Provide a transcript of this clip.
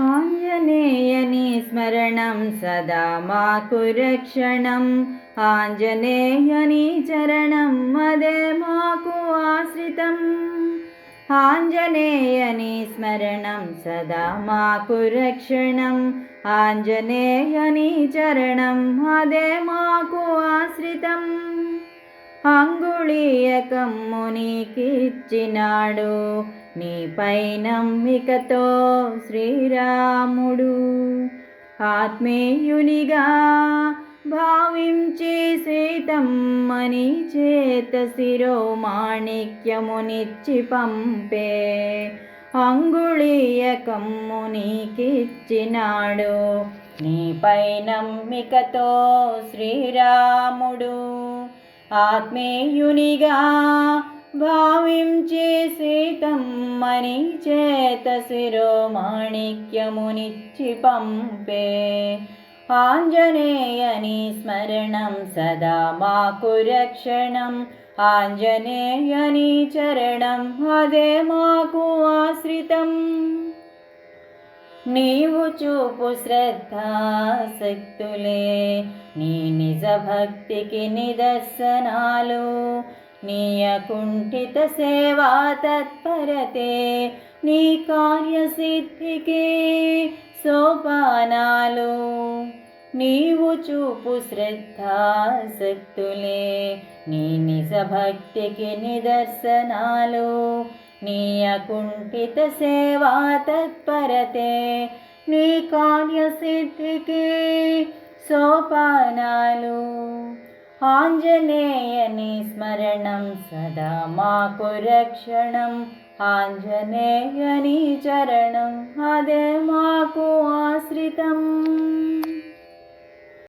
आञ्जनेयनि स्मरणं सदा मा कुरक्षणम् आञ्जनेयनि चरणं मदे माकु आश्रितम्। आञ्जनेयनि स्मरणं सदा मा कुरक्षणम् आञ्जनेयनि चरणं मदे माकु आश्रितम्। అంగుళీయకమ్ము నీకిచ్చినాడు. నీపై నమ్మికతో శ్రీరాముడు ఆత్మీయునిగా భావించి సీతమ్మని చేత శిరోమాణిక్యమునిచ్చి పంపే అంగుళీయకమ్ము నీకిచ్చినాడు. నీపై నమ్మికతో శ్రీరాముడు ఆత్మీయునిగా భావించే సీతమ్మని చేత శిరోమాణిక్యమునిచ్చి పంపే ఆంజనేయని స్మరణం సదా మాకు రక్షణం. ఆంజనేయని చరణం అదే మాకు ఆశ్రితం. నీవు చూపు శ్రద్ధాసక్తులే నీ నిజ భక్తికి నిదర్శనాలు. నీ అకుంఠిత సేవా తత్పరతే. నీ కార్యసిద్ధికి సోపానాలు. నీవు చూపు శ్రద్ధాసక్తులే నీ నిజ భక్తికి నిదర్శనాలు. నీ సేవా తత్పరతే నీ కార్యసిద్ధికి సోపానాలు. ఆంజనేయని స్మరణం సదా మాకు రక్షణం. ఆంజనేయని చరణం అదే మాకు